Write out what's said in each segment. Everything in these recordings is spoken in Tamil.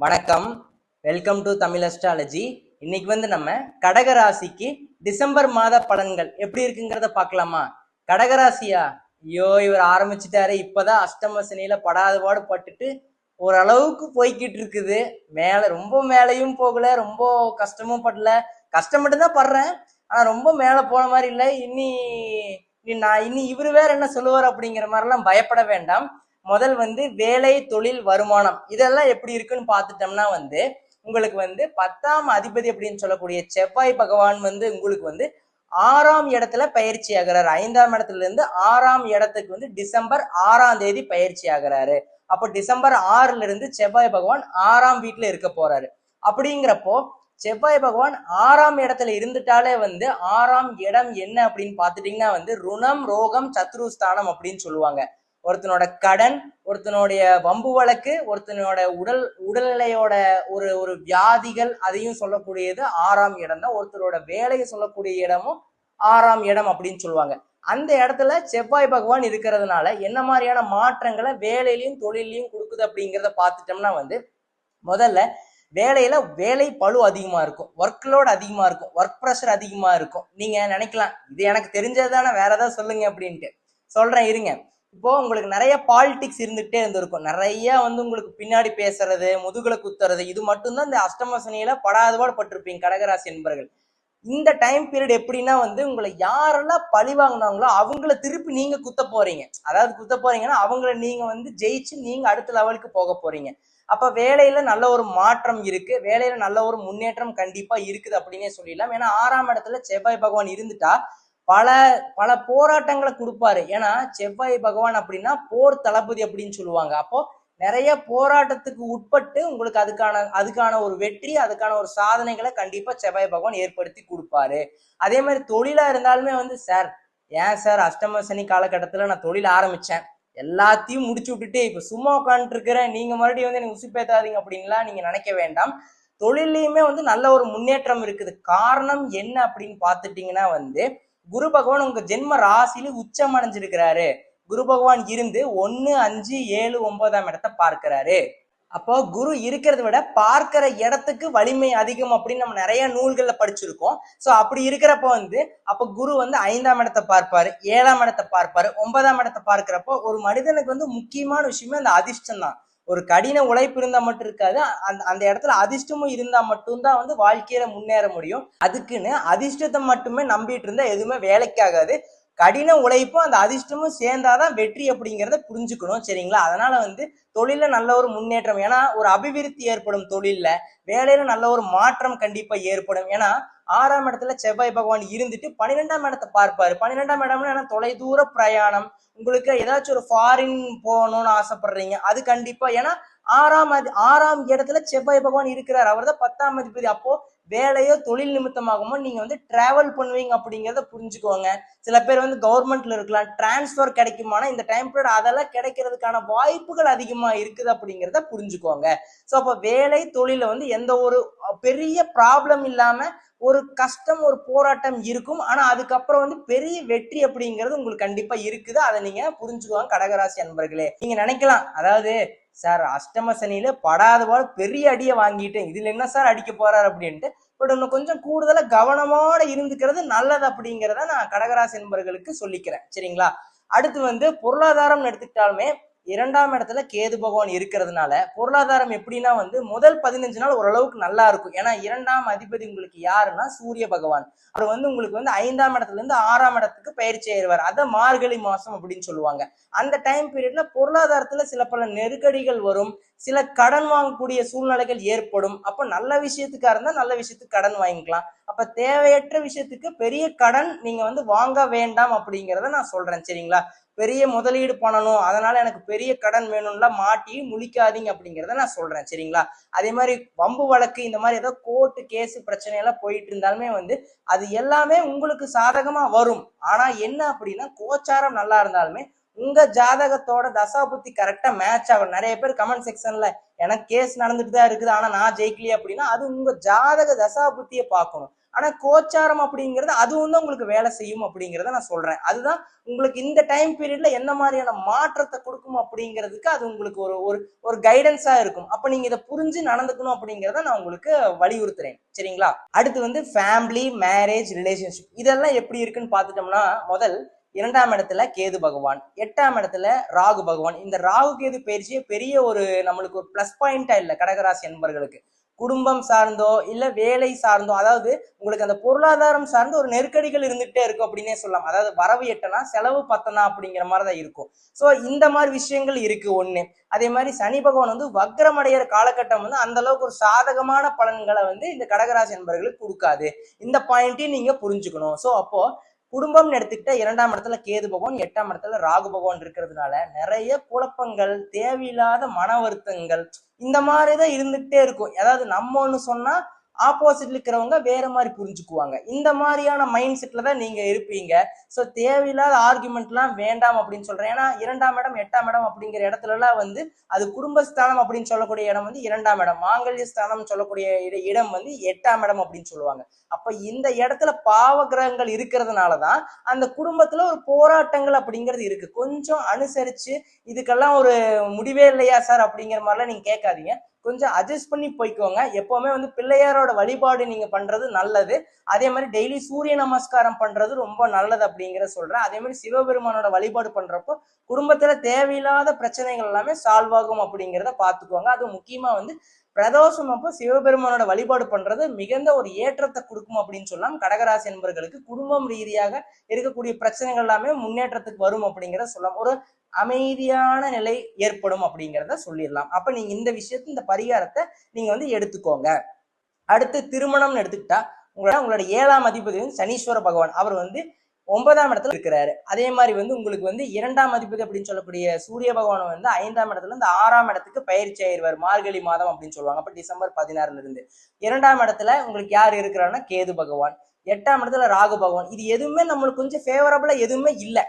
வணக்கம். வெல்கம் டு தமிழ் அஸ்ட்ராலஜி இன்னைக்கு வந்து நம்ம கடகராசிக்கு டிசம்பர் மாத பலன்கள் எப்படி இருக்குங்கிறத பார்க்கலாமா? கடகராசியா? ஐயோ இவர் ஆரம்பிச்சிட்டாரு. இப்பதான் அஷ்டம சனியில படாத பாடு பட்டுட்டு ஓரளவுக்கு போய்கிட்டு இருக்குது. மேல ரொம்ப மேலையும் போகல. ரொம்ப கஷ்டமும் படல. கஷ்டம் மட்டும்தான் படுறேன். ஆனா ரொம்ப மேல போன மாதிரி இல்லை. இனி இனி நான் இனி இவர் வேற என்ன சொல்லுவார் அப்படிங்கிற மாதிரிலாம் பயப்பட வேண்டாம். முதல் வந்து வேலை தொழில் வருமானம். இதெல்லாம் எப்படி இருக்குன்னு பார்த்துட்டோம்னா வந்து உங்களுக்கு வந்து பத்தாம் அதிபதி அப்படின்னு சொல்லக்கூடிய செவ்வாய் பகவான் வந்து உங்களுக்கு வந்து ஆறாம் இடத்துல பயிற்சி ஆகிறாரு. ஐந்தாம் இடத்துல இருந்து ஆறாம் இடத்துக்கு வந்து டிசம்பர் ஆறாம் தேதி பயிற்சி ஆகிறாரு. அப்போ டிசம்பர் ஆறுல இருந்து செவ்வாய் பகவான் ஆறாம் வீட்டுல இருக்க போறாரு. அப்படிங்கிறப்போ செவ்வாய் பகவான் ஆறாம் இடத்துல இருந்துட்டாலே வந்து ஆறாம் இடம் என்ன அப்படின்னு பாத்துட்டீங்கன்னா வந்து ருணம் ரோகம் சத்ருஸ்தானம் அப்படின்னு சொல்லுவாங்க. ஒருத்தனோட கடன் ஒருத்தனுடைய வம்பு வழக்கு ஒருத்தனோட உடல் உடல்நிலையோட ஒரு ஒரு வியாதிகள் அதையும் சொல்லக்கூடியது. ஆறாம் இடம் தான். ஒருத்தரோட வேலையை சொல்லக்கூடிய இடமும் ஆறாம் இடம் அப்படின்னு சொல்லுவாங்க. அந்த இடத்துல செவ்வாய் பகவான் இருக்கிறதுனால என்ன மாதிரியான மாற்றங்களை வேலையிலையும் தொழிலையும் கொடுக்குது அப்படிங்கிறத பார்த்துட்டோம்னா வந்து முதல்ல வேலையில வேலை பளு அதிகமா இருக்கும். ஒர்க் லோட் அதிகமா இருக்கும். ஒர்க் ப்ரெஷர் அதிகமா இருக்கும். நீங்க நினைக்கலாம் இது எனக்கு தெரிஞ்சது தானே வேற ஏதாவது சொல்லுங்க அப்படின்ட்டு. சொல்றேன் இருங்க. இப்போ உங்களுக்கு நிறைய பாலிடிக்ஸ் இருந்துகிட்டே இருந்திருக்கும். நிறைய வந்து உங்களுக்கு பின்னாடி பேசுறது முதுகுல குத்துறது இது மட்டும்தான் இந்த அஷ்டம சனியில படாதபாடு பட்டிருப்பீங்க கடகராசி என்பர்கள். இந்த டைம் பீரியட் எப்படின்னா வந்து உங்களை யாரெல்லாம் பழி வாங்கினாங்களோ அவங்கள திருப்பி நீங்க குத்த போறீங்க. அதாவது குத்த போறீங்கன்னா அவங்கள நீங்க வந்து ஜெயிச்சு நீங்க அடுத்த லெவலுக்கு போக போறீங்க. அப்ப வேலையில நல்ல ஒரு மாற்றம் இருக்கு. வேலையில நல்ல ஒரு முன்னேற்றம் கண்டிப்பா இருக்குது அப்படின்னே சொல்லிடலாம். ஏன்னா ஆறாம் இடத்துல செவ்வாய் பகவான் இருந்துட்டா பல பல போராட்டங்களை கொடுப்பாரு. ஏன்னா செவ்வாய் பகவான் அப்படின்னா போர் தளபதி அப்படின்னு சொல்லுவாங்க. அப்போ நிறைய போராட்டத்துக்கு உட்பட்டு உங்களுக்கு அதுக்கான அதுக்கான ஒரு வெற்றி அதுக்கான ஒரு சாதனைகளை கண்டிப்பா செவ்வாய் பகவான் ஏற்படுத்தி கொடுப்பாரு. அதே மாதிரி தொழிலா இருந்தாலுமே வந்து சார் ஏன் சார் அஷ்டம சனி காலகட்டத்துல நான் தொழில் ஆரம்பிச்சேன். எல்லாத்தையும் முடிச்சு விட்டுட்டு இப்ப சும்மா உட்காந்துட்டு இருக்கிறேன் நீங்க மறுபடியும் வந்து எனக்கு உசுப்பேத்தாதீங்க அப்படின்லாம் நீங்க நினைக்க வேண்டாம். தொழிலையுமே வந்து நல்ல ஒரு முன்னேற்றம் இருக்குது. காரணம் என்ன அப்படின்னு பார்த்துட்டிங்கன்னா வந்து குரு பகவான் உங்க ஜென்ம ராசியில உச்சம் அடைஞ்சிருக்கிறாரு குரு பகவான் இருந்து ஒன்னு அஞ்சு ஏழு ஒன்பதாம் இடத்தை பார்க்கிறாரு. அப்போ குரு இருக்கிறத விட பார்க்கிற இடத்துக்கு வலிமை அதிகம் அப்படின்னு நம்ம நிறைய நூல்கள்ல படிச்சிருக்கோம். சோ அப்படி இருக்கிறப்ப வந்து அப்ப குரு வந்து ஐந்தாம் இடத்தை பார்ப்பாரு ஏழாம் இடத்தை பார்ப்பாரு ஒன்பதாம் இடத்தை பார்க்கிறப்போ ஒரு மனிதனுக்கு வந்து முக்கியமான விஷயமே அந்த அதிர்ஷ்டம் தான் ஒரு கடின உழைப்பு இருந்தால் மட்டும் இருக்காது. அந்த அந்த இடத்துல அதிர்ஷ்டமும் இருந்தால் மட்டும்தான் வந்து வாழ்க்கையில முன்னேற முடியும். அதுக்குன்னு அதிர்ஷ்டத்தை மட்டுமே நம்பிட்டு இருந்தா எதுவுமே வேலைக்காகாது. கடின உழைப்பும் அந்த அதிர்ஷ்டமும் சேர்ந்தாதான் வெற்றி அப்படிங்கிறத புரிஞ்சுக்கணும். சரிங்களா? அதனால வந்து தொழில நல்ல ஒரு முன்னேற்றம். ஏன்னா ஒரு அபிவிருத்தி ஏற்படும் தொழில்ல. வேலையில நல்ல ஒரு மாற்றம் கண்டிப்பா ஏற்படும். ஏன்னா ஆறாம் இடத்துல செவ்வாய் பகவான் இருந்துட்டு பன்னிரெண்டாம் இடத்தை பார்ப்பாரு. பன்னிரெண்டாம் இடம்னா என்ன? தொலைதூர பிரயாணம். உங்களுக்கு ஏதாச்சும் ஒரு ஃபாரின் போகணும்னு ஆசைப்படுறீங்க அது கண்டிப்பா. ஏன்னா ஆறாம் அதி ஆறாம் இடத்துல செவ்வாய் பகவான் இருக்கிறார். அவர் தான் பத்தாம் அதிபதி. அப்போ வேலையோ தொழில் நிமித்தமாகுமோ நீங்க வந்து டிராவல் பண்ணுவீங்க அப்படிங்கிறத புரிஞ்சுக்கோங்க. சில பேர் வந்து கவர்மெண்ட்ல இருக்கலாம் டிரான்ஸ்ஃபர் கிடைக்குமானா இந்த டைம் பீரியட் அதெல்லாம் கிடைக்கிறதுக்கான வாய்ப்புகள் அதிகமா இருக்குது அப்படிங்கிறத புரிஞ்சுக்கோங்க. ஸோ அப்போ வேலை தொழில வந்து எந்த ஒரு பெரிய ப்ராப்ளம் இல்லாம ஒரு கஷ்டம் ஒரு போராட்டம் இருக்கும். ஆனா அதுக்கப்புறம் வந்து பெரிய வெற்றி அப்படிங்கிறது உங்களுக்கு கண்டிப்பா இருக்குது. அதை நீங்க புரிஞ்சுக்குவாங்க கடகராசி அன்பர்களே. நீங்க நினைக்கலாம் அதாவது சார் அஷ்டம சனியில படாதவாள் பெரிய அடியை வாங்கிட்டேன். இதுல என்ன சார் அடிக்க போறாரு அப்படின்ட்டு பட் இன்னும் கொஞ்சம் கூடுதலா கவனமோட இருந்துக்கிறது நல்லது அப்படிங்கிறத நான் கடகராசி நண்பர்களுக்கு சொல்லிக்கிறேன். சரிங்களா? அடுத்து வந்து பொருளாதாரம் எடுத்துக்கிட்டாலுமே இரண்டாம் இடத்துல கேது பகவான் இருக்கிறதுனால பொருளாதாரம் எப்படின்னா வந்து முதல் பதினஞ்சு நாள் ஓரளவுக்கு நல்லா இருக்கும். ஏன்னா இரண்டாம் அதிபதி உங்களுக்கு யாருன்னா சூரிய பகவான். அவர் வந்து உங்களுக்கு வந்து ஐந்தாம் இடத்துல இருந்து ஆறாம் இடத்துக்கு பயிற்சி ஆயிடுவார் அதை மார்கழி மாசம் அப்படின்னு சொல்லுவாங்க. அந்த டைம் பீரியட்ல பொருளாதாரத்துல சில பல நெருக்கடிகள் வரும். சில கடன் வாங்கக்கூடிய சூழ்நிலைகள் ஏற்படும். அப்ப நல்ல விஷயத்துக்கா இருந்தா நல்ல விஷயத்துக்கு கடன் வாங்கிக்கலாம். அப்ப தேவையற்ற விஷயத்துக்கு பெரிய கடன் நீங்க வந்து வாங்க வேண்டாம் அப்படிங்கிறத நான் சொல்றேன். சரிங்களா? பெரிய முதலீடு பண்ணணும். அதனால எனக்கு பெரிய கடன் வேணும்லாம் மாட்டி முழிக்காதீங்க அப்படிங்கிறத நான் சொல்றேன். சரிங்களா? அதே மாதிரி வம்பு வழக்கு இந்த மாதிரி ஏதோ கோர்ட்டு கேஸ் பிரச்சனையெல்லாம் போயிட்டு இருந்தாலுமே வந்து அது எல்லாமே உங்களுக்கு சாதகமா வரும். ஆனா என்ன அப்படின்னா கோச்சாரம் நல்லா இருந்தாலுமே உங்க ஜாதகத்தோட தசாபுத்தி கரெக்டா மேட்ச் ஆகும் நிறைய பேர் கமெண்ட் செக்ஷன்ல எனக்கு கேஸ் நடந்துட்டு தான் இருக்குது ஆனா நான் ஜெயிக்கலையே அப்படின்னா அது உங்க ஜாதக தசாபுத்தியை பார்க்கணும். ஆனா கோச்சாரம் அப்படிங்கிறது அதுவும் தான் உங்களுக்கு வேலை செய்யும் அப்படிங்கிறத நான் சொல்றேன். அதுதான் உங்களுக்கு இந்த டைம் பீரியட்ல என்ன மாதிரியான மாற்றத்தை கொடுக்கும் அப்படிங்கிறதுக்கு அது உங்களுக்கு ஒரு ஒரு ஒரு கைடன்ஸா இருக்கும். அப்ப நீங்க இதை புரிஞ்சு நடந்துக்கணும் அப்படிங்கிறத நான் உங்களுக்கு வலியுறுத்துறேன். சரிங்களா? அடுத்து வந்து ஃபேமிலி மேரேஜ் ரிலேஷன்ஷிப் இதெல்லாம் எப்படி இருக்குன்னு பார்த்துட்டோம்னா முதல் இரண்டாம் இடத்துல கேது பகவான் எட்டாம் இடத்துல ராகு பகவான். இந்த ராகு கேது பயிற்சியே பெரிய ஒரு நம்மளுக்கு ஒரு ப்ளஸ் பாயிண்டா இல்லை கடகராசி என்பர்களுக்கு குடும்பம் சார்ந்தோ இல்ல வேலை சார்ந்தோ அதாவது உங்களுக்கு அந்த பொருளாதாரம் சார்ந்து ஒரு நெருக்கடிகள் இருந்துகிட்டே இருக்கும் அப்படின்னே சொல்லலாம். அதாவது வரவு எட்டனா செலவு பத்தனா அப்படிங்கிற மாதிரி தான் இருக்கும். ஸோ இந்த மாதிரி விஷயங்கள் இருக்கு ஒண்ணு. அதே மாதிரி சனி பகவான் வந்து வக்ரமடைகிற காலகட்டம் வந்து அந்த அளவுக்கு ஒரு சாதகமான பலன்களை வந்து இந்த கடகராசி என்பர்களுக்கு கொடுக்காது. இந்த பாயிண்ட்டையும் நீங்க புரிஞ்சுக்கணும். ஸோ அப்போ குடும்பம்னு எடுத்துக்கிட்டா இரண்டாம் இடத்துல கேது பகவான் எட்டாம் இடத்துல ராகு பகவான் இருக்கிறதுனால நிறைய குழப்பங்கள் தேவையில்லாத மன வருத்தங்கள் இந்த மாதிரி தான் இருந்துகிட்டே இருக்கும். அதாவது நம்ம ஒன்று சொன்னா ஆப்போசிட்ல இருக்கிறவங்க வேற மாதிரி புரிஞ்சுக்குவாங்க. இந்த மாதிரியான மைண்ட் செட்ல தான் நீங்க இருப்பீங்க. ஸோ தேவையில்லாத ஆர்குமெண்ட்லாம் வேண்டாம் அப்படின்னு சொல்றேன். ஏன்னா இரண்டாம் இடம் எட்டாம் இடம் அப்படிங்கிற இடத்துல எல்லாம் வந்து அது குடும்பஸ்தானம் அப்படின்னு சொல்லக்கூடிய இடம் வந்து இரண்டாம் இடம். மாங்கல்ய ஸ்தானம் சொல்லக்கூடிய இடம் வந்து எட்டாம் இடம் அப்படின்னு சொல்லுவாங்க. அப்ப இந்த இடத்துல பாவ கிரகங்கள் இருக்கிறதுனால தான் அந்த குடும்பத்துல ஒரு போராட்டங்கள் அப்படிங்கிறது இருக்கு. கொஞ்சம் அனுசரிச்சு இதுக்கெல்லாம் ஒரு முடிவே இல்லையா சார் அப்படிங்கிற மாதிரிலாம் நீங்க கேட்காதீங்க. கொஞ்சம் அட்ஜஸ்ட் பண்ணி போய்க்கோங்க. எப்போவுமே வந்து பிள்ளையாரோட வழிபாடு நீங்கள் பண்ணுறது நல்லது. அதே மாதிரி டெய்லி சூரிய நமஸ்காரம் பண்ணுறது ரொம்ப நல்லது அப்படிங்கிற சொல்கிறேன் அதே மாதிரி சிவபெருமானோட வழிபாடு பண்ணுறப்போ குடும்பத்தில் தேவையில்லாத பிரச்சனைகள் எல்லாமே சால்வ் ஆகும் அப்படிங்கிறத பார்த்துக்கோங்க. அது முக்கியமாக வந்து பிரதோஷம் அப்போ சிவபெருமானோட வழிபாடு பண்றது மிகுந்த ஒரு ஏற்றத்தை கொடுக்கும் அப்படின்னு சொல்லலாம் கடகராசி என்பவர்களுக்கு குடும்பம் ரீதியாக இருக்கக்கூடிய பிரச்சனைகள் எல்லாமே முன்னேற்றத்துக்கு வரும் அப்படிங்கிறத சொல்லலாம் ஒரு அமைதியான நிலை ஏற்படும் அப்படிங்கிறத சொல்லிடலாம். அப்ப நீங்க இந்த விஷயத்த இந்த பரிகாரத்தை நீங்க வந்து எடுத்துக்கோங்க. அடுத்து திருமணம்னு எடுத்துக்கிட்டா உங்களோட உங்களோட ஏழாம் அதிபதி சனீஸ்வர பகவான். அவர் வந்து ஒன்பதாம் இடத்துல இருக்கிறாரு. அதே மாதிரி வந்து உங்களுக்கு வந்து இரண்டாம் அதிபதி அப்படின்னு சொல்லக்கூடிய சூரிய பகவான் வந்து ஐந்தாம் இடத்துல இருந்து ஆறாம் இடத்துக்கு பயிற்சி ஆயிடுவார். மார்கழி மாதம் அப்படின்னு சொல்லுவாங்க. அப்ப டிசம்பர் பதினாறுல இருந்து. இரண்டாம் இடத்துல உங்களுக்கு யார் இருக்கிறாருன்னா கேது பகவான். எட்டாம் இடத்துல ராகு பகவான். இது எதுவுமே நம்மளுக்கு கொஞ்சம் ஃபேவரபிளா எதுவுமே இல்லை.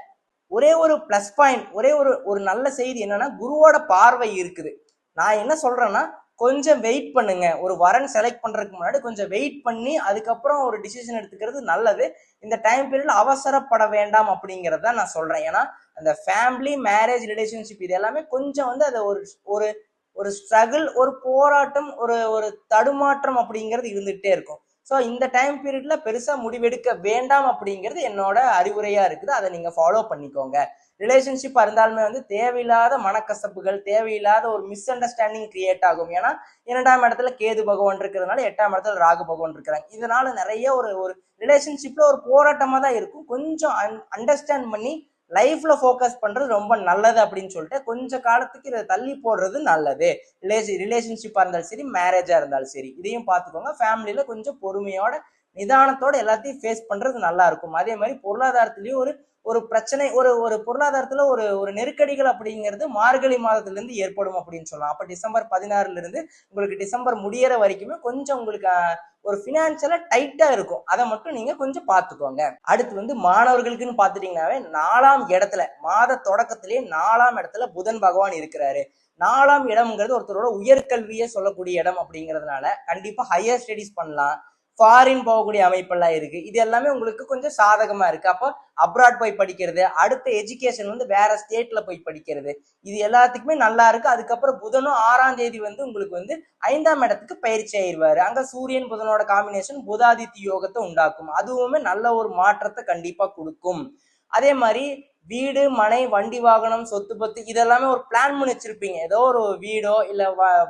ஒரே ஒரு ப்ளஸ் பாயிண்ட் ஒரே ஒரு ஒரு நல்ல செய்தி என்னன்னா குருவோட பார்வை இருக்குது. நான் என்ன சொல்றேன்னா கொஞ்சம் வெயிட் பண்ணுங்க. ஒரு வரன் செலக்ட் பண்றதுக்கு முன்னாடி கொஞ்சம் வெயிட் பண்ணி அதுக்கப்புறம் ஒரு டிசிஷன் எடுத்துக்கிறது நல்லது. இந்த டைம் பீரியட்ல அவசரப்பட வேண்டாம் அப்படிங்கிறத நான் சொல்றேன். ஏன்னா அந்த ஃபேமிலி மேரேஜ் ரிலேஷன்ஷிப் இது எல்லாமே கொஞ்சம் வந்து அதை ஒரு ஒரு ஒரு ஸ்ட்ரகிள் ஒரு போராட்டம் ஒரு ஒரு தடுமாற்றம் அப்படிங்கிறது இருந்துகிட்டே இருக்கும். ஸோ இந்த டைம் பீரியட்ல பெருசா முடிவெடுக்க வேண்டாம் அப்படிங்கிறது என்னோட அறிவுரையா இருக்குது. அதை நீங்க ஃபாலோ பண்ணிக்கோங்க. ரிலேஷன்ஷிப்பாக இருந்தாலுமே வந்து தேவையில்லாத மனக்கசப்புகள் தேவையில்லாத ஒரு மிஸ் அண்டர்ஸ்டாண்டிங் கிரியேட் ஆகும். ஏன்னா இரண்டாம் இடத்துல கேது பகவான் இருக்கிறதுனால எட்டாம் இடத்துல ராகு பகவான் இருக்கிறாங்க. இதனால நிறைய ஒரு ஒரு ரிலேஷன்ஷிப்ல ஒரு போராட்டமா தான் இருக்கும். கொஞ்சம் அண்டர்ஸ்டாண்ட் பண்ணி லைஃப்ல ஃபோக்கஸ் பண்றது ரொம்ப நல்லது அப்படின்னு சொல்லிட்டு கொஞ்ச காலத்துக்கு இதை தள்ளி போடுறது நல்லது. ரிலேஷன்ஷிப்பா இருந்தாலும் சரி மேரேஜா இருந்தாலும் சரி இதையும் பார்த்துக்கோங்க. ஃபேமிலியில கொஞ்சம் பொறுமையோட நிதானத்தோட எல்லாத்தையும் ஃபேஸ் பண்றது நல்லா இருக்கும். அதே மாதிரி பொருளாதாரத்திலயும் ஒரு ஒரு பிரச்சனை ஒரு ஒரு பொருளாதாரத்துல ஒரு ஒரு நெருக்கடிகள் அப்படிங்கிறது மார்கழி மாதத்துல இருந்து ஏற்படும் அப்படின்னு சொல்லலாம். அப்ப டிசம்பர் பதினாறுல இருந்து உங்களுக்கு டிசம்பர் முடியற வரைக்குமே கொஞ்சம் உங்களுக்கு ஒரு ஃபினான்ஷியலா டைட்டா இருக்கும். அதை மட்டும் நீங்க கொஞ்சம் பார்த்துக்கோங்க. அடுத்து வந்து மாணவர்களுக்குன்னு பார்த்துட்டீங்கன்னாவே நாலாம் இடத்துல மாத தொடக்கத்திலேயே நாலாம் இடத்துல புதன் பகவான் இருக்கிறாரு. நாலாம் இடம்ங்கிறது ஒருத்தரோட உயர்கல்வியை சொல்லக்கூடிய இடம் அப்படிங்கிறதுனால கண்டிப்பா ஹையர் ஸ்டடீஸ் பண்ணலாம். ஃபாரின் போகக்கூடிய அமைப்பெல்லாம் இருக்கு. இது எல்லாமே உங்களுக்கு கொஞ்சம் சாதகமா இருக்கு. அப்போ அப்ராட் போய் படிக்கிறது அடுத்த எஜுகேஷன் வந்து வேற ஸ்டேட்ல போய் படிக்கிறது இது எல்லாத்துக்குமே நல்லா இருக்கு. அதுக்கப்புறம் புதனும் ஆறாம் தேதி வந்து உங்களுக்கு வந்து ஐந்தாம் இடத்துக்கு பயிற்சி ஆயிடுவாரு. அங்க சூரியன் புதனோட காம்பினேஷன் புதாதித்ய யோகத்தை உண்டாக்கும். அதுவுமே நல்ல ஒரு மாற்றத்தை கண்டிப்பா கொடுக்கும். அதே மாதிரி வீடு மனை வண்டி வாகனம் சொத்து பத்து இதெல்லாமே ஒரு பிளான் பண்ணி வச்சிருப்பீங்க. ஏதோ ஒரு வீடோ இல்ல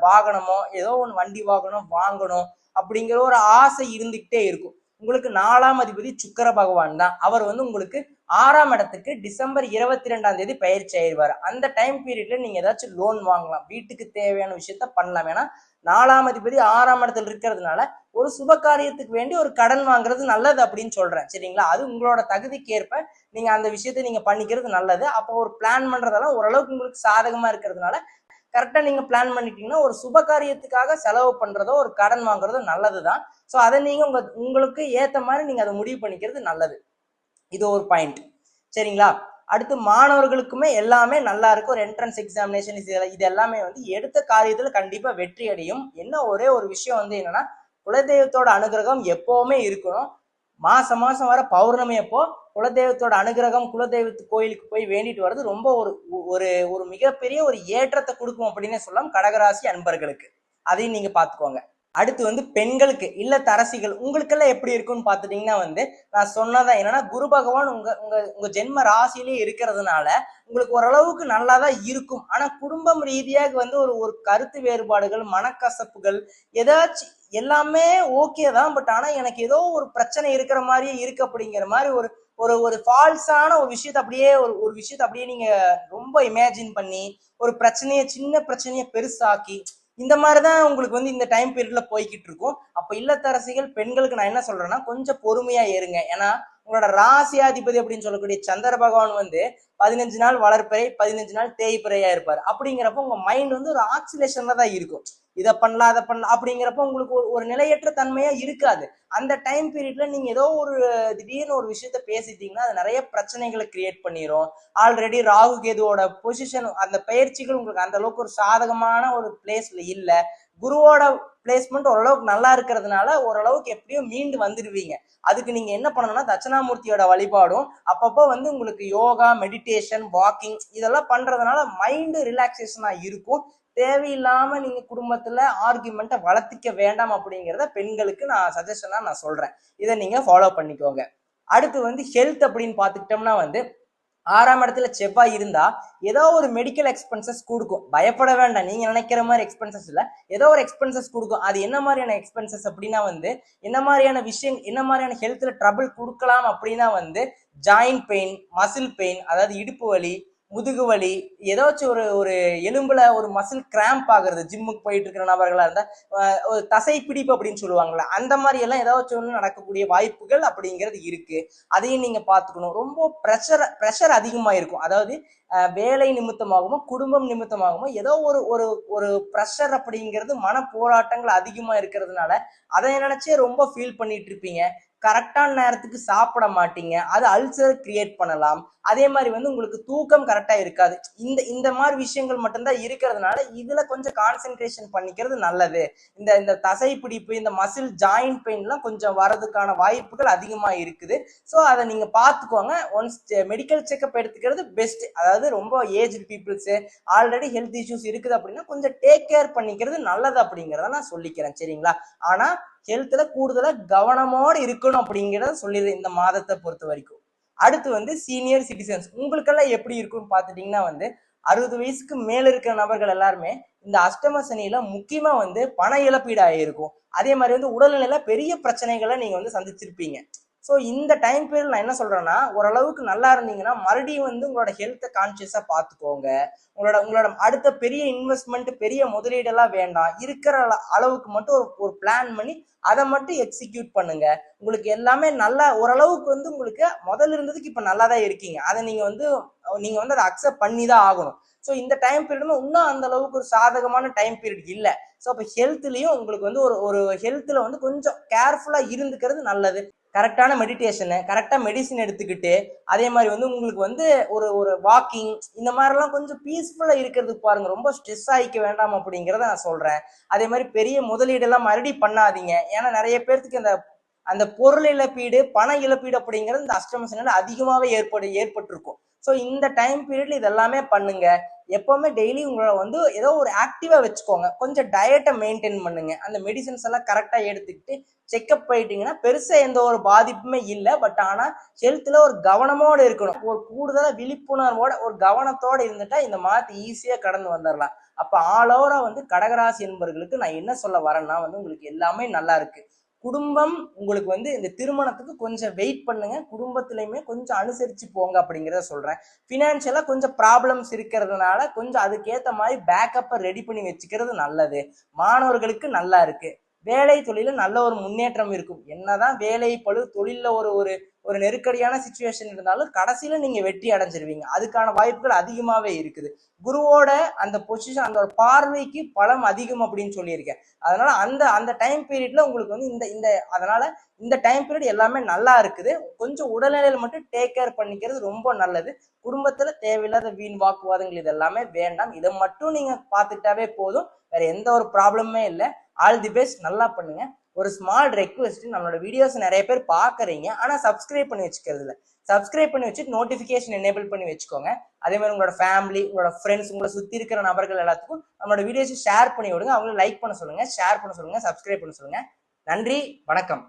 வாகனமோ ஏதோ ஒன்று வண்டி வாகனம் வாங்கணும். அப்படிங்கிற ஒரு ஆசை இருந்துகிட்டே இருக்கும். உங்களுக்கு நாலாம் அதிபதி சுக்கர பகவான் தான். அவர் வந்து உங்களுக்கு ஆறாம் இடத்துக்கு டிசம்பர் இருபத்தி ரெண்டாம் தேதி பயிற்சி ஆயிடுவார். அந்த டைம் பீரியட்ல நீங்க ஏதாச்சும் லோன் வாங்கலாம். வீட்டுக்கு தேவையான விஷயத்த பண்ணலாம். ஏன்னா நாலாம் அதிபதி ஆறாம் இடத்துல இருக்கிறதுனால ஒரு சுப காரியத்துக்கு வேண்டி ஒரு கடன் வாங்குறது நல்லது அப்படின்னு சொல்றேன். சரிங்களா? அது உங்களோட தகுதிக்கு ஏற்ப நீங்க அந்த விஷயத்த நீங்க பண்ணிக்கிறது நல்லது. அப்போ ஒரு பிளான் பண்றதெல்லாம் ஓரளவுக்கு உங்களுக்கு சாதகமா இருக்கிறதுனால கரெக்டாக நீங்கள் பிளான் பண்ணிட்டீங்கன்னா ஒரு சுப காரியத்துக்காக செலவு பண்ணுறதோ ஒரு கடன் வாங்குறதோ நல்லதுதான். ஸோ அதை நீங்கள் உங்கள் உங்களுக்கு ஏற்ற மாதிரி நீங்கள் அதை முடிவு பண்ணிக்கிறது நல்லது. இது ஒரு பாயிண்ட் சரிங்களா? அடுத்து மாணவர்களுக்குமே எல்லாமே நல்லா இருக்கும். ஒரு என்ட்ரன்ஸ் எக்ஸாமினேஷன் இது இது எல்லாமே வந்து எடுத்த காரியத்தில் கண்டிப்பாக வெற்றி அடையும். என்ன ஒரே ஒரு விஷயம் வந்து என்னன்னா குலதெய்வத்தோட அனுகிரகம் எப்போவுமே இருக்கணும். மாசம் மாசம் வர பௌர்ணமி அப்போ குலதெய்வத்தோட அனுகிரகம் குலதெய்வத்து கோயிலுக்கு போய் வேண்டிட்டு வர்றது ரொம்ப ஒரு ஒரு ஒரு மிகப்பெரிய ஒரு ஏற்றத்தை கொடுக்கும் அப்படின்னே சொல்லலாம் கடகராசி அன்பர்களுக்கு. அதையும் நீங்க பாத்துக்கோங்க. அடுத்து வந்து பெண்களுக்கு இல்லத்தரசிகள் உங்களுக்கெல்லாம் எப்படி இருக்கும்னு பார்த்துட்டீங்கன்னா வந்து நான் சொன்னதான் என்னன்னா குரு பகவான் உங்க உங்க உங்க ஜென்ம ராசியிலே இருக்கிறதுனால உங்களுக்கு ஓரளவுக்கு நல்லா தான் இருக்கும். ஆனா குடும்பம் ரீதியாக வந்து ஒரு ஒரு கருத்து வேறுபாடுகள் மனக்கசப்புகள் ஏதாச்சும் எல்லாமே ஓகே தான் பட் ஆனால் எனக்கு ஏதோ ஒரு பிரச்சனை இருக்கிற மாதிரியே இருக்கு அப்படிங்கிற மாதிரி ஒரு ஒரு ஒரு ஃபால்ஸான ஒரு விஷயத்த அப்படியே ஒரு ஒரு விஷயத்த அப்படியே நீங்க ரொம்ப இமேஜின் பண்ணி ஒரு பிரச்சனையை சின்ன பிரச்சனையை பெருசாக்கி இந்த மாதிரி தான் உங்களுக்கு வந்து இந்த டைம் பீரியட்ல போய்கிட்டு இருக்கும். அப்ப இல்லத்தரசிகள் பெண்களுக்கு நான் என்ன சொல்றேன்னா கொஞ்சம் பொறுமையா இருங்க. ஏன்னா உங்களோட ராசியாதிபதி அப்படின்னு சொல்லக்கூடிய சந்திர பகவான் வந்து பதினஞ்சு நாள் வளர்ப்பறை பதினஞ்சு நாள் தேய்ப்பறையா இருப்பார். அப்படிங்கிறப்ப உங்க மைண்ட் வந்து ஒரு ஆக்சிலேஷன்ல தான் இருக்கும். இதை பண்ணலாம் அதை பண்ணலாம் அப்படிங்கிறப்ப உங்களுக்கு ஒரு- ஒரு நிலையற்ற தன்மையா இருக்காது. அந்த டைம் பீரியட்ல நீங்க ஏதோ ஒரு திடீர்னு ஒரு விஷயத்த பேசிட்டீங்கன்னா அது நிறைய பிரச்சனைகளை கிரியேட் பண்ணிரும். ஆல்ரெடி ராகு கேதுவோட பொசிஷன் அந்த பயிற்சிகள் உங்களுக்கு அந்த அளவுக்கு ஒரு சாதகமான ஒரு பிளேஸ்ல இல்லை. குருவோட பிளேஸ்மெண்ட் ஓரளவுக்கு நல்லா இருக்கிறதுனால ஓரளவுக்கு எப்படியும் மீண்டு வந்துடுவீங்க. அதுக்கு நீங்கள் என்ன பண்ணணும்னா தட்சணாமூர்த்தியோட வழிபாடும் அப்பப்போ வந்து உங்களுக்கு யோகா மெடிடேஷன் வாக்கிங் இதெல்லாம் பண்ணுறதுனால மைண்டு ரிலாக்ஸேஷனாக இருக்கும். தேவையில்லாம நீங்க குடும்பத்துல ஆர்குமெண்ட்டை வளர்த்திக்க வேண்டாம் அப்படிங்கிறத பெண்களுக்கு நான் சஜஷனா நான் சொல்றேன். இதை நீங்க ஃபாலோ பண்ணிக்கோங்க. அடுத்து வந்து ஹெல்த் அப்படின்னு பார்த்துக்கிட்டோம்னா வந்து ஆறாம் இடத்துல செவ்வாய் இருந்தா ஏதோ ஒரு மெடிக்கல் எக்ஸ்பென்சஸ் கொடுக்கும். பயப்பட வேண்டாம். நீங்க நினைக்கிற மாதிரி எக்ஸ்பென்சஸ் இல்ல. ஏதோ ஒரு எக்ஸ்பென்சஸ் கொடுக்கும். அது என்ன மாதிரியான எக்ஸ்பென்சஸ் அப்படின்னா வந்து என்ன மாதிரியான விஷயம் என்ன மாதிரியான ஹெல்த்ல ட்ரபிள் கொடுக்கலாம் அப்படின்னா வந்து ஜாயிண்ட் பெயின் மசில் பெயின் அதாவது இடுப்பு வலி முதுகு வலி ஏதாச்சும் ஒரு ஒரு எலும்புல ஒரு மசில் கிராம்ப் ஆகுறது ஜிம்முக்கு போயிட்டு இருக்கிற நபர்களா இருந்தா ஒரு தசை பிடிப்பு அப்படின்னு சொல்லுவாங்கல்ல அந்த மாதிரி எல்லாம் ஏதாச்சும் ஒன்று நடக்கக்கூடிய வாய்ப்புகள் அப்படிங்கிறது இருக்கு. அதையும் நீங்க பாத்துக்கணும் ரொம்ப ப்ரெஷர் ப்ரெஷர் அதிகமா இருக்கும். அதாவது வேலை நிமித்தமாகவும் குடும்பம் நிமித்தமாகவும் ஏதோ ஒரு ஒரு ஒரு ப்ரெஷர் அப்படிங்கிறது மன போராட்டங்கள் அதிகமா இருக்கிறதுனால அதை நினைச்சே ரொம்ப ஃபீல் பண்ணிட்டு இருப்பீங்க. கரெக்டான நேரத்துக்கு சாப்பிட மாட்டீங்க. அது அல்சர் கிரியேட் பண்ணலாம். அதே மாதிரி வந்து உங்களுக்கு தூக்கம் கரெக்டாக இருக்காது. இந்த இந்த மாதிரி விஷயங்கள் மட்டும்தான் இருக்கிறதுனால இதில் கொஞ்சம் கான்சென்ட்ரேஷன் பண்ணிக்கிறது நல்லது. இந்த இந்த தசை பிடிப்பு இந்த மசில் ஜாயிண்ட் பெயின்லாம் கொஞ்சம் வரதுக்கான வாய்ப்புகள் அதிகமாக இருக்குது. ஸோ அதை நீங்கள் பார்த்துக்கோங்க. ஒன்ஸ் மெடிக்கல் செக்அப் எடுத்துக்கிறது பெஸ்ட் அதாவது ரொம்ப aged peoples already health issues இருக்குது அப்படின்னா கொஞ்சம் டேக் கேர் பண்ணிக்கிறது நல்லது அப்படிங்கிறத நான் சொல்லிக்கிறேன். சரிங்களா? ஆனால் ஹெல்த்ல கூடுதலா கவனமோடு இருக்கணும் அப்படிங்கிறத சொல்லிடுறேன் இந்த மாதத்தை பொறுத்த வரைக்கும். அடுத்து வந்து சீனியர் சிட்டிசன்ஸ் உங்களுக்கெல்லாம் எப்படி இருக்கும்னு பார்த்துட்டிங்கன்னா வந்து அறுபது வயசுக்கு மேல இருக்கிற நபர்கள் எல்லாருமே இந்த அஷ்டம சனியில முக்கியமா வந்து பண இழப்பீடு ஆகிருக்கும் அதே மாதிரி வந்து உடல்நிலையில பெரிய பிரச்சனைகளை நீங்க வந்து சந்திச்சிருப்பீங்க. ஸோ இந்த டைம் பீரியட் நான் என்ன சொல்கிறேன்னா ஓரளவுக்கு நல்லா இருந்தீங்கன்னா மறுபடியும் வந்து உங்களோட ஹெல்த்தை கான்சியஸாக பார்த்துக்கோங்க. உங்களோட உங்களோட அடுத்த பெரிய இன்வெஸ்ட்மெண்ட் பெரிய முதலீடெல்லாம் வேண்டாம். இருக்கிற அள- அளவுக்கு மட்டும் ஒரு ஒரு பிளான் பண்ணி அதை மட்டும் எக்ஸிக்யூட் பண்ணுங்க. உங்களுக்கு எல்லாமே நல்லா ஓரளவுக்கு வந்து உங்களுக்கு முதல்ல இருந்ததுக்கு இப்போ நல்லா தான் இருக்கீங்க. அதை நீங்கள் வந்து நீங்கள் வந்து அதை அக்செப்ட் பண்ணி தான் ஆகணும். ஸோ இந்த டைம் பீரியடுமே இன்னும் அந்த அளவுக்கு ஒரு சாதகமான டைம் பீரியட் இல்லை. ஸோ அப்போ ஹெல்த்லேயும் உங்களுக்கு வந்து ஒரு ஒரு ஹெல்த்தில் வந்து கொஞ்சம் கேர்ஃபுல்லாக இருந்துக்கிறது நல்லது. கரெக்டான மெடிடேஷனு கரெக்டாக மெடிசின் எடுத்துக்கிட்டு அதே மாதிரி வந்து உங்களுக்கு வந்து ஒரு ஒரு வாக்கிங் இந்த மாதிரிலாம் கொஞ்சம் பீஸ்ஃபுல்லாக இருக்கிறதுக்கு பாருங்க. ரொம்ப ஸ்ட்ரெஸ் ஆகிக்க வேண்டாம் அப்படிங்கிறத நான் சொல்கிறேன் அதே மாதிரி பெரிய முதலீடெல்லாம் மறுபடியும் பண்ணாதீங்க. ஏன்னா நிறைய பேர்த்துக்கு அந்த அந்த பொருள் இழப்பீடு பண இழப்பீடு அப்படிங்கிறது இந்த அஷ்டம அதிகமாகவே ஏற்படு ஏற்பட்டிருக்கும். ஸோ இந்த டைம் பீரியட்ல இதெல்லாமே பண்ணுங்க. எப்பவுமே டெய்லி உங்களை வந்து ஏதோ ஒரு ஆக்டிவா வச்சுக்கோங்க. கொஞ்சம் டயட்டை மெயின்டைன் பண்ணுங்க. அந்த மெடிசன்ஸ் எல்லாம் கரெக்டாக எடுத்துக்கிட்டு செக்அப் போயிட்டீங்கன்னா பெருசா எந்த ஒரு பாதிப்புமே இல்லை. பட் ஆனால் ஹெல்த்ல ஒரு கவனமோடு இருக்கணும். ஒரு கூடுதலாக விழிப்புணர்வோட ஒரு கவனத்தோட இருந்துட்டா இந்த மாதத்தை ஈஸியா கடந்து வந்துடலாம் அப்போ ஆல் ஓவரா வந்து கடகராசி என்பவர்களுக்கு நான் என்ன சொல்ல வரேன்னா வந்து உங்களுக்கு எல்லாமே நல்லா இருக்கு. குடும்பம் உங்களுக்கு வந்து இந்த திருமணத்துக்கு கொஞ்சம் வெயிட் பண்ணுங்க. குடும்பத்திலையுமே கொஞ்சம் அனுசரிச்சு போங்க அப்படிங்கிறத சொல்றேன். ஃபினான்ஷியலாக கொஞ்சம் ப்ராப்ளம்ஸ் இருக்கிறதுனால கொஞ்சம் அதுக்கேற்ற மாதிரி பேக்கப்பை ரெடி பண்ணி வச்சுக்கிறது நல்லது. மாணவர்களுக்கு நல்லா இருக்கு. வேலை தொழிலில் நல்ல ஒரு முன்னேற்றம் இருக்கும். என்னதான் வேலை பழு தொழிலில் ஒரு ஒரு ஒரு நெருக்கடியான சுச்சுவேஷன் இருந்தாலும் கடைசியில நீங்க வெற்றி அடைஞ்சிருவீங்க. அதுக்கான வாய்ப்புகள் அதிகமாவே இருக்குது. குருவோட அந்த பொசிஷன் அந்த ஒரு பார்வைக்கு பலம் அதிகம் அப்படின்னு சொல்லியிருக்கேன். அதனால அந்த அந்த டைம் பீரியட்ல உங்களுக்கு வந்து இந்த இந்த அதனால இந்த டைம் பீரியட் எல்லாமே நல்லா இருக்குது. கொஞ்சம் உடல்நிலையில மட்டும் டேக் கேர் பண்ணிக்கிறது ரொம்ப நல்லது. குடும்பத்துல தேவையில்லாத வீண் வாக்குவாதங்கள் இது எல்லாமே வேண்டாம். இதை மட்டும் நீங்க பார்த்துக்கிட்டாவே போதும். வேற எந்த ஒரு ப்ராப்ளமே இல்லை. ஆல் தி பெஸ்ட் நல்லா பண்ணுங்க. ஒரு ஸ்மால் ரெக்வெஸ்ட் நம்மளோட வீடியோஸ் நிறைய பேர் பார்க்குறீங்க. ஆனால் சப்ஸ்கிரைப் பண்ணி வச்சுக்கிறது இல்லை. சப்ஸ்கிரைப் பண்ணி வச்சுட்டு நோட்டிஃபிகேஷன் எனேபிள் பண்ணி வச்சுக்கோங்க. அதே மாதிரி உங்களோட ஃபேமிலி உங்களோட ஃப்ரெண்ட்ஸ் உங்களை சுற்றி இருக்கிற நபர்கள் எல்லாத்துக்கும் நம்மளோட வீடியோஸை ஷேர் பண்ணி விடுங்க. அவங்களும் லைக் பண்ண சொல்லுங்கள் ஷேர் பண்ண சொல்லுங்கள் சப்ஸ்கிரைப் பண்ண சொல்லுங்கள் நன்றி வணக்கம்.